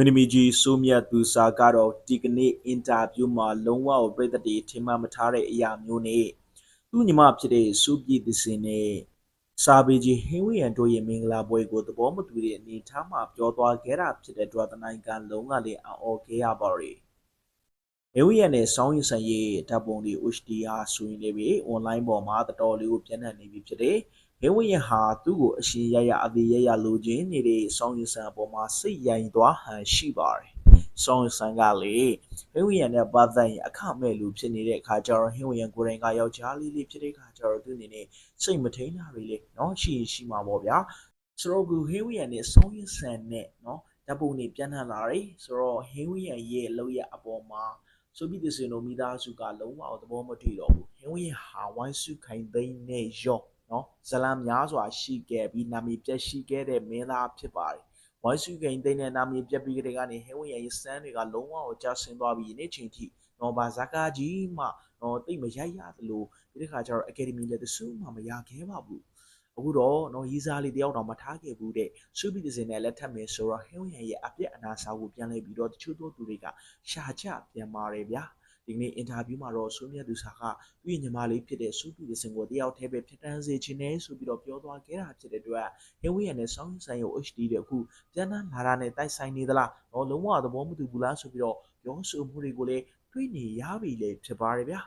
မင်းသမီးကြီးစိုးမြတ်သူစာကတော့ဒီကနေ့အင်တာဗျူးမှာလုံးဝကိုပြည်သက်တွေထင်မှတ်မထားတဲ့အရာမျိုးနဲ့သူ့ညီမဖြစ်တဲ့စူးပြည်သစင်နဲ့စာပေကြီးဟင်းဝရန်တို့ရဲ့မင်္ဂလာပွဲကိုသဘောမတူတဲ့အနေအထားမှာပြောသွားခဲ့တာဖြစ်တဲ့အတွက်တနိုင်ကန်လုံးကလည်းအော်ခဲ့ရပါရီ ဟင်းဝရန်နဲ့စောင်းရင်ဆိုင်ရဲ့ဓာတ်ပုံတွေ HD ဟာဆိုရင်လည်းပဲ online ပေါ်မှာတော်တော်လေးကိုပြန့်နှံ့နေပြီဖြစ်တယ်ဟင်းဝရန်ဟာသူ့ကိုအရှင်ရရအသေးရရလိုချင်နေတဲ့စောင်းရင်ဆိုင်အပေါ်မှာစိတ်ရိုင်သွားဟန်ရှိပါတယ်။စောင်းရင်ဆိုင်ကလေဟင်းဝရန်နဲ့ပတ်သက်ရင်အခမဲ့လူဖြစ်နေတဲ့အခါကျတော့ဟင်းဝရန်ကိုယ်တိုင်ကယောက်ျားလေးလေးဖြစ်တဲ့အခါကျတော့သူအနေနဲ့စိတ်မထိန်တာတွေလေနော်ရှိရင်ရှိမှာပေါ့ဗျာ။ဆိုတော့ခုဟင်းဝရန်နဲ့စောင်းရင်ဆန်နဲ့နော်ဓာတ်ပုံတွေပြန့်နှံ့လာတယ်ဆိုတော့ဟင်းဝရန်ရဲ့လောက်ရအပေါ်မှာ ဆိုပြီးဒီစင်တို့မိသားစုကလုံးဝသဘောမတူတော့ဘူးဟင်းဝရန်ဟာဝိုင်းစုခိုင်သိန်းနဲ့ရော့နော်ဇလံများစွာရှိခဲ့ပြီးနာမည်ပြက်ရှိခဲ့တဲ့မင်းသားဖြစ်ပါတယ်ဝိုင်းစုခိုင်သိန်းနဲ့နာမည်ပြက်ပြီးကြတဲ့ကနေဟင်းဝရန်ရဲ့စမ်းတွေကလုံးဝကိုကျဆင်းသွားပြီးယနေ့ချိန်ထိနော်ဘာဇာကာကြီးမှနော်တိတ်မရိုက်ရသလိုဒီတစ်ခါကျတော့ academy လည်းတဆူမှမရခဲ့ပါဘူး အခုတော့နော်ရေးစားလေးတယောက်တော့မထားခဲ့ဘူးတဲ့စူပီဒီဇင်နဲ့လက်ထပ်မယ်ဆိုတော့ဟင်းဝရန်ရဲ့အပြက်အနာစာကိုပြန်လဲပြီးတော့တချို့သောသူတွေကရှာချပြန်ပါတယ်ဗျာဒီကနေ့အင်တာဗျူးမှာတော့ဆိုမြတ်သူစာကသူ့ရဲ့ညီမလေးဖြစ်တဲ့စူပီဒီဇင်ကိုတယောက်တည်းပဲဖြစ်တန်းစေခြင်းနဲ့ဆိုပြီးတော့ပြောသွားခဲ့တာဖြစ်တဲ့အတွက်ဟင်းဝရန်နဲ့ဆောင်းဆိုင်ကို HD တဲ့အခုပြန်နှံလာတာနဲ့တိုက်ဆိုင်နေသလားတော့လုံးဝသဘောမတူဘူးလားဆိုပြီးတော့ပြောဆိုမှုတွေကိုလည်းတွေ့နေရပြီလေဖြစ်ပါတယ်ဗျာ